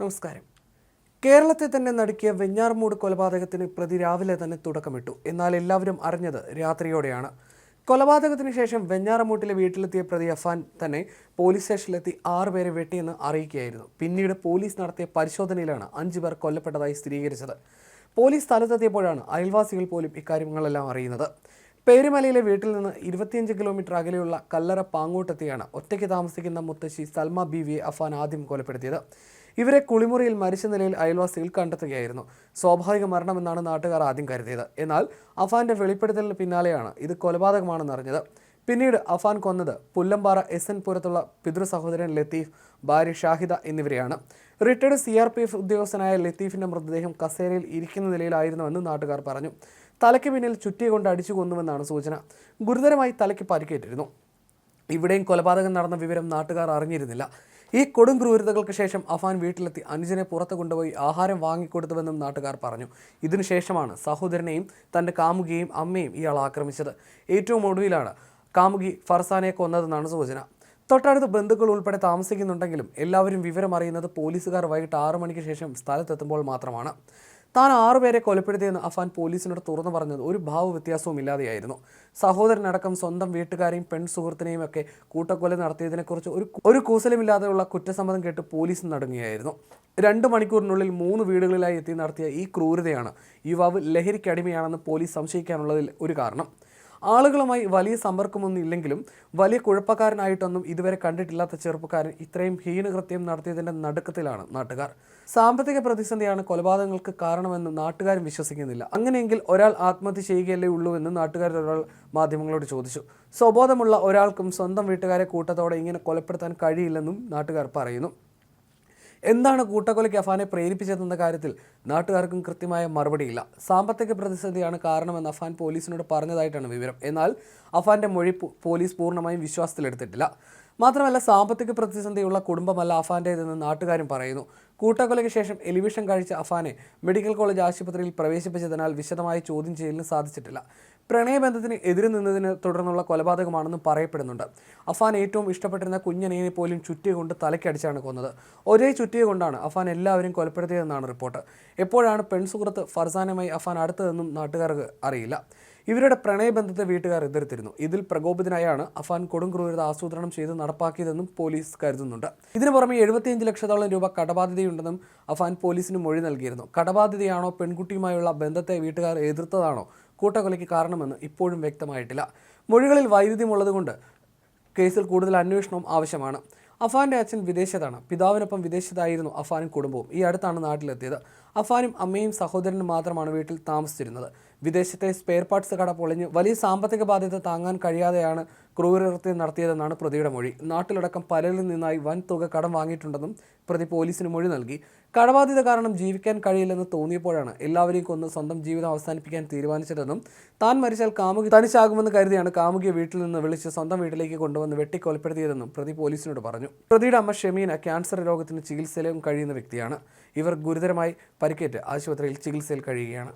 നമസ്കാരം. കേരളത്തെ തന്നെ നടുക്കിയ വെഞ്ഞാർമൂട് കൊലപാതകത്തിന് പ്രതി രാവിലെ തന്നെ തുടക്കമിട്ടു. എന്നാൽ എല്ലാവരും അറിഞ്ഞത് രാത്രിയോടെയാണ്. കൊലപാതകത്തിന് ശേഷം വെഞ്ഞാറമൂട്ടിലെ വീട്ടിലെത്തിയ പ്രതി അഫാൻ തന്നെ പോലീസ് സ്റ്റേഷനിലെത്തി ആറുപേരെ വെട്ടിയെന്ന് അറിയിക്കുകയായിരുന്നു. പിന്നീട് പോലീസ് നടത്തിയ പരിശോധനയിലാണ് അഞ്ചു പേർ കൊല്ലപ്പെട്ടതായി സ്ഥിരീകരിച്ചത്. പോലീസ് സ്ഥലത്തെത്തിയപ്പോഴാണ് അയൽവാസികൾ പോലും ഇക്കാര്യങ്ങളെല്ലാം അറിയുന്നത്. പേരുമലയിലെ വീട്ടിൽ നിന്ന് ഇരുപത്തിയഞ്ച് കിലോമീറ്റർ അകലെയുള്ള കല്ലറ പാങ്ങോട്ടെത്തിയാണ് ഒറ്റയ്ക്ക് താമസിക്കുന്ന മുത്തശ്ശി സൽമ ബീവിയെ അഫാൻ ആദ്യം കൊലപ്പെടുത്തിയത്. ഇവരെ കുളിമുറിയിൽ മരിച്ച നിലയിൽ അയൽവാസികൾ കണ്ടെത്തുകയായിരുന്നു. സ്വാഭാവിക മരണമെന്നാണ് നാട്ടുകാർ ആദ്യം കരുതിയത്. എന്നാൽ അഫാന്റെ വെളിപ്പെടുത്തലിന് പിന്നാലെയാണ് ഇത് കൊലപാതകമാണെന്ന് അറിഞ്ഞത്. പിന്നീട് അഫാൻ കൊന്നത് പുല്ലമ്പാറ എസ് എൻ പുരത്തുള്ള പിതൃ സഹോദരൻ ലത്തീഫ് ഭാര്യ ഷാഹിദ എന്നിവരെയാണ്. Retired C R P F ഉദ്യോഗസ്ഥനായ ലത്തീഫിന്റെ മൃതദേഹം കസേരയിൽ ഇരിക്കുന്ന നിലയിലായിരുന്നുവെന്ന് നാട്ടുകാർ പറഞ്ഞു. തലയ്ക്ക് പിന്നിൽ ചുറ്റിയ കൊണ്ട് അടിച്ചു കൊന്നുവെന്നാണ് സൂചന. ഗുരുതരമായി തലയ്ക്ക് പരിക്കേറ്റിരുന്നു. ഇവിടെയും കൊലപാതകം നടന്ന വിവരം നാട്ടുകാർ അറിഞ്ഞിരുന്നില്ല. ഈ കൊടും ക്രൂരതകൾക്ക് ശേഷം അഫാൻ വീട്ടിലെത്തി. അനുജനെ പുറത്ത് കൊണ്ടുപോയി ആഹാരം വാങ്ങിക്കൊടുത്തുവെന്നും നാട്ടുകാർ പറഞ്ഞു. ഇതിനുശേഷമാണ് സഹോദരനെയും തന്റെ കാമുകിയെയും അമ്മയും ഇയാൾ ആക്രമിച്ചത്. ഏറ്റവും ഒടുവിലാണ് കാമുകി ഫർസാനെ കൊന്നതെന്നാണ് സൂചന. തൊട്ടടുത്ത് ബന്ധുക്കൾ ഉൾപ്പെടെ താമസിക്കുന്നുണ്ടെങ്കിലും എല്ലാവരും വിവരം അറിയുന്നത് പോലീസുകാർ വൈകിട്ട് ആറു മണിക്ക് ശേഷം സ്ഥലത്തെത്തുമ്പോൾ മാത്രമാണ്. താൻ ആറുപേരെ കൊലപ്പെടുത്തിയെന്ന് അഫാൻ പോലീസിനോട് തുറന്നു പറഞ്ഞത് ഒരു ഭാവ വ്യത്യാസവും ഇല്ലാതെയായിരുന്നു. സഹോദരനടക്കം സ്വന്തം വീട്ടുകാരെയും പെൺ സുഹൃത്തിനെയും ഒക്കെ കൂട്ടക്കൊല നടത്തിയതിനെക്കുറിച്ച് ഒരു ഒരു കൂസലമില്ലാതെയുള്ള കുറ്റസമ്മതം കേട്ട് പോലീസ് നടങ്ങുകയായിരുന്നു രണ്ട് മണിക്കൂറിനുള്ളിൽ മൂന്ന് വീടുകളിലായി എത്തി നടത്തിയ ഈ ക്രൂരതയാണ് യുവാവ് ലഹരിക്കടിമയാണെന്ന് പോലീസ് സംശയിക്കാനുള്ളതിൽ ഒരു കാരണം. ആളുകളുമായി വലിയ സമ്പർക്കമൊന്നും ഇല്ലെങ്കിലും വലിയ കുഴപ്പക്കാരനായിട്ടൊന്നും ഇതുവരെ കണ്ടിട്ടില്ലാത്ത ചെറുപ്പക്കാരൻ ഇത്രയും ഹീനകൃത്യം നടത്തിയതിന്റെ നടുക്കത്തിലാണ് നാട്ടുകാർ. സാമ്പത്തിക പ്രതിസന്ധിയാണ് കൊലപാതകങ്ങൾക്ക് കാരണമെന്ന് നാട്ടുകാരും വിശ്വസിക്കുന്നില്ല. അങ്ങനെയെങ്കിൽ ഒരാൾ ആത്മഹത്യ ചെയ്യുകയല്ലേ ഉള്ളൂ എന്ന് നാട്ടുകാർ ഒരാൾ മാധ്യമങ്ങളോട് ചോദിച്ചു. സ്വബോധമുള്ള ഒരാൾക്കും സ്വന്തം വീട്ടുകാരെ കൂട്ടത്തോടെ ഇങ്ങനെ കൊലപ്പെടുത്താൻ കഴിയില്ലെന്നും നാട്ടുകാർ പറയുന്നു. എന്താണ് കൂട്ടക്കൊലയ്ക്ക് അഫാനെ പ്രേരിപ്പിച്ചതെന്ന കാര്യത്തിൽ നാട്ടുകാർക്കും കൃത്യമായ മറുപടിയില്ല. സാമ്പത്തിക പ്രതിസന്ധിയാണ് കാരണമെന്ന് അഫാൻ പോലീസിനോട് പറഞ്ഞതായിട്ടാണ് വിവരം. എന്നാൽ അഫാന്റെ മൊഴി പോലീസ് പൂർണമായും വിശ്വാസത്തിലെടുത്തിട്ടില്ല. മാത്രമല്ല സാമ്പത്തിക പ്രതിസന്ധിയുള്ള കുടുംബമല്ല അഫാന്റേതെന്ന് നാട്ടുകാരും പറയുന്നു. കൂട്ടക്കൊലയ്ക്ക് ശേഷം എലിവിഷൻ കഴിച്ച അഫാനെ മെഡിക്കൽ കോളേജ് ആശുപത്രിയിൽ പ്രവേശിപ്പിച്ചതിനാൽ വിശദമായി ചോദ്യം ചെയ്യലിന് സാധിച്ചിട്ടില്ല. പ്രണയബന്ധത്തിന് എതിരെ നിന്നതിനെ തുടർന്നുള്ള കൊലപാതകമാണെന്നും പറയപ്പെടുന്നുണ്ട്. അഫാൻ ഏറ്റവും ഇഷ്ടപ്പെട്ടിരുന്ന കുഞ്ഞനയെ പോലും ചുറ്റിയ കൊണ്ട് തലയ്ക്കടിച്ചാണ് കൊന്നത്. ഒരേ ചുറ്റിയ കൊണ്ടാണ് അഫാൻ എല്ലാവരും കൊലപ്പെടുത്തിയതെന്നാണ് റിപ്പോർട്ട്. എപ്പോഴാണ് പെൺസുഹൃത്ത് ഫർസാനുമായി അഫാൻ അടുത്തതെന്നും നാട്ടുകാർക്ക് അറിയില്ല. ഇവരുടെ പ്രണയബന്ധത്തെ വീട്ടുകാർ എതിർത്തിരുന്നു. ഇതിൽ പ്രകോപിതനായാണ് അഫാൻ കൊടുംക്രൂരത ആസൂത്രണം ചെയ്ത് നടപ്പാക്കിയതെന്നും പോലീസ് കരുതുന്നുണ്ട്. ഇതിനു പുറമെ എഴുപത്തിയഞ്ച് ലക്ഷത്തോളം രൂപ കടബാധ്യതയുണ്ടെന്നും അഫാൻ പോലീസിന് മൊഴി നൽകിയിരുന്നു. കടബാധ്യതയാണോ പെൺകുട്ടിയുമായുള്ള ബന്ധത്തെ വീട്ടുകാർ എതിർത്തതാണോ കൂട്ടക്കൊലയ്ക്ക് കാരണമെന്ന് ഇപ്പോഴും വ്യക്തമായിട്ടില്ല. മൊഴികളിൽ വൈരുദ്ധ്യമുള്ളതുകൊണ്ട് കേസിൽ കൂടുതൽ അന്വേഷണവും ആവശ്യമാണ്. അഫാന്റെ അച്ഛൻ വിദേശത്താണ്. പിതാവിനൊപ്പം വിദേശത്തായിരുന്നു അഫാനും കുടുംബവും. ഈ അടുത്താണ് നാട്ടിലെത്തിയത്. അഫാനും അമ്മയും സഹോദരനും മാത്രമാണ് വീട്ടിൽ താമസിച്ചിരുന്നത്. വിദേശത്തെ സ്പെയർ പാർട്സ് കട പൊളിഞ്ഞ് വലിയ സാമ്പത്തിക ബാധ്യത താങ്ങാൻ കഴിയാതെയാണ് ക്രൂരകൃത്യം നടത്തിയതെന്നാണ് പ്രതിയുടെ മൊഴി. നാട്ടിലടക്കം പലരിൽ നിന്നായി വൻ തുക കടം വാങ്ങിയിട്ടുണ്ടെന്നും പ്രതി പോലീസിന് മൊഴി നൽകി. കടബാധ്യത കാരണം ജീവിക്കാൻ കഴിയില്ലെന്ന് തോന്നിയപ്പോഴാണ് എല്ലാവരെയും കൊന്ന് സ്വന്തം ജീവിതം അവസാനിപ്പിക്കാൻ തീരുമാനിച്ചതെന്നും താൻ മരിച്ചാൽ കാമുകി തനിച്ചാകുമെന്ന് കരുതിയാണ് കാമുകിയെ വീട്ടിൽ നിന്ന് വിളിച്ച് സ്വന്തം വീട്ടിലേക്ക് കൊണ്ടുവന്ന് വെട്ടിക്കൊലപ്പെടുത്തിയതെന്നും പ്രതി പോലീസിനോട് പറഞ്ഞു. പ്രതിയുടെ അമ്മ ഷെമീന ക്യാൻസർ രോഗത്തിന് ചികിത്സയിലും കഴിയുന്ന വ്യക്തിയാണ്. ഇവർ ഗുരുതരമായി പരിക്കേറ്റ് ആശുപത്രിയിൽ ചികിത്സയിൽ കഴിയുകയാണ്.